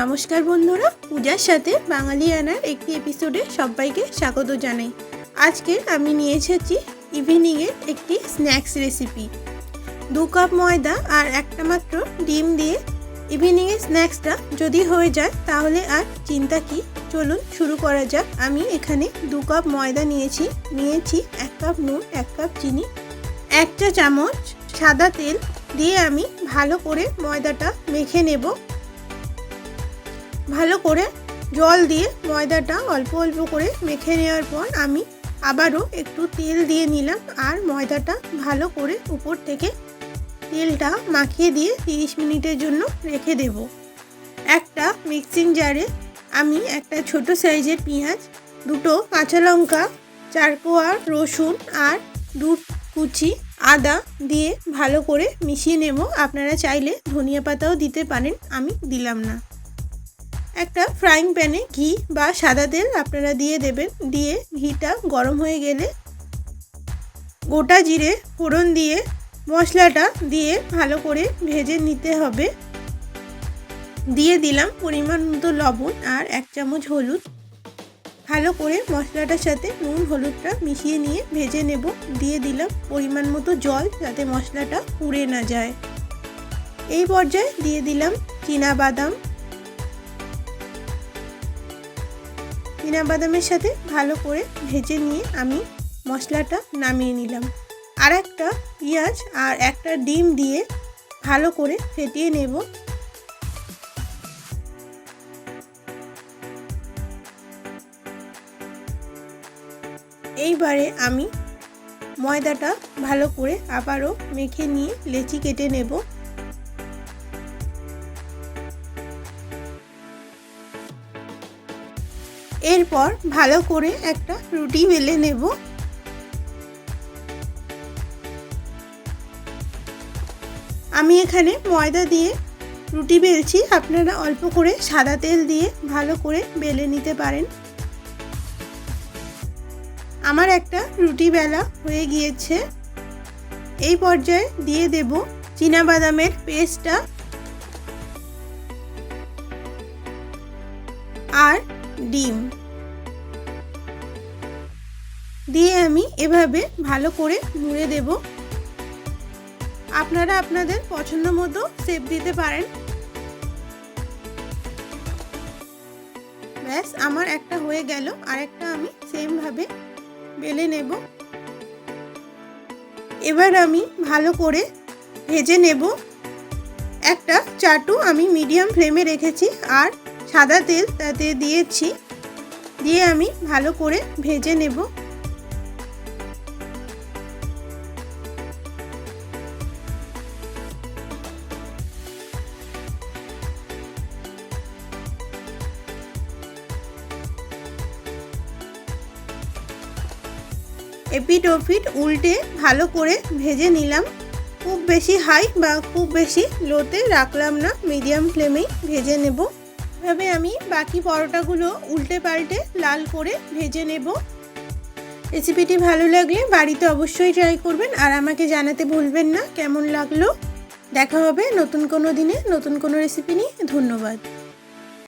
নমস্কার বন্ধুরা, পূজার সাথে বাঙালি আনার একটি এপিসোডে সবাইকে স্বাগত জানাই। আজকে আমি নিয়ে এসেছি ইভিনিংয়ের একটি স্ন্যাক্স রেসিপি দু কাপ ময়দা আর একটা মাত্র ডিম দিয়ে ইভিনিংয়ের স্ন্যাক্সটা যদি হয়ে যায়, তাহলে আর চিন্তা কি? চলুন শুরু করা যাক। আমি এখানে দু কাপ ময়দা নিয়েছি নিয়েছি এক কাপ নুন, এক কাপ চিনি এক চা চামচ সাদা তেল দিয়ে আমি ভালো করে ময়দাটা মেখে নেব। ভালো করে জল দিয়ে ময়দাটা অল্প অল্প করে মেখে নেওয়ার পর আমি আবারও একটু তেল দিয়ে নিলাম আর ময়দাটা ভালো করে উপর থেকে তেলটা মাখিয়ে দিয়ে তিরিশ মিনিটের জন্য রেখে দেব। একটা মিক্সিং জারে আমি একটা ছোট সাইজের পেঁয়াজ, দুটো কাঁচা লঙ্কা, চার কোয়া রসুন আর দু কুচি আদা দিয়ে ভালো করে মিশিয়ে নেব। আপনারা চাইলে ধনিয়া পাতাও দিতে পারেন, আমি দিলাম না। একটা ফ্রাইং প্যানে ঘি বা সাদা তেল আপনারা দিয়ে দেবেন। দিয়ে ঘিটা গরম হয়ে গেলে গোটা জিরে ফোড়ন দিয়ে মশলাটা দিয়ে ভালো করে ভেজে নিতে হবে। দিয়ে দিলাম পরিমাণ মতো লবণ আর এক চামচ হলুদ। ভালো করে মশলাটার সাথে নুন হলুদটা মিশিয়ে নিয়ে ভেজে নেব। দিয়ে দিলাম পরিমাণ মতো জল যাতে মশলাটা পুড়ে না যায়। এই পর্যায়ে দিয়ে দিলাম চীনা বাদাম বাদামের সাথে ভালো করে ভেজে নিয়ে আমি মশলাটা নামিয়ে নিলাম। আর একটা পেঁয়াজ আর একটা ডিম দিয়ে ভালো করে ফেটিয়ে নেব। এইবারে আমি ময়দাটা ভালো করে আবারও মেখে নিয়ে লেচি কেটে নেব। এরপর ভালো করে একটা রুটি বেলে নেব। আমি এখানে ময়দা দিয়ে রুটি বেলছি, আপনারা অল্প করে সাদা তেল দিয়ে ভালো করে বেলে নিতে পারেন। আমার একটা রুটি বেলা হয়ে গিয়েছে। এই পর্যায়ে দিয়ে দেব বাদামের পেস্টটা। আর ডিম। দিয়ে আমি এভাবে ভালো করে মুড়ে দেব। আপনারা আপনাদের পছন্দ মতো শেপ দিতে পারেন। ব্যাস, আমার একটা হয়ে গেল। আর একটা আমি সেমভাবে বেলে নেব। এবার আমি ভালো করে ভেজে নেব। একটা চাটু আমি মিডিয়াম ফ্লেমে রেখেছি। আর সাদা তেল তাতে দিয়েছি, দিয়ে আমি ভালো করে ভেজে নেব। এপিট ওপিট উল্টে ভালো করে ভেজে নিলাম। খুব বেশি হাই বা খুব বেশি লোতে রাখলাম না, মিডিয়াম ফ্লেমেই ভেজে নেব। এভাবে আমি বাকি পরোটাগুলো উল্টে পাল্টে লাল করে ভেজে নেব। রেসিপিটি ভালো লাগলে বাড়িতে অবশ্যই ট্রাই করবেন আর আমাকে জানাতে ভুলবেন না। কেমন লাগল? দেখা হবে নতুন কোনো দিনে নতুন কোনো রেসিপি নিয়ে। ধন্যবাদ।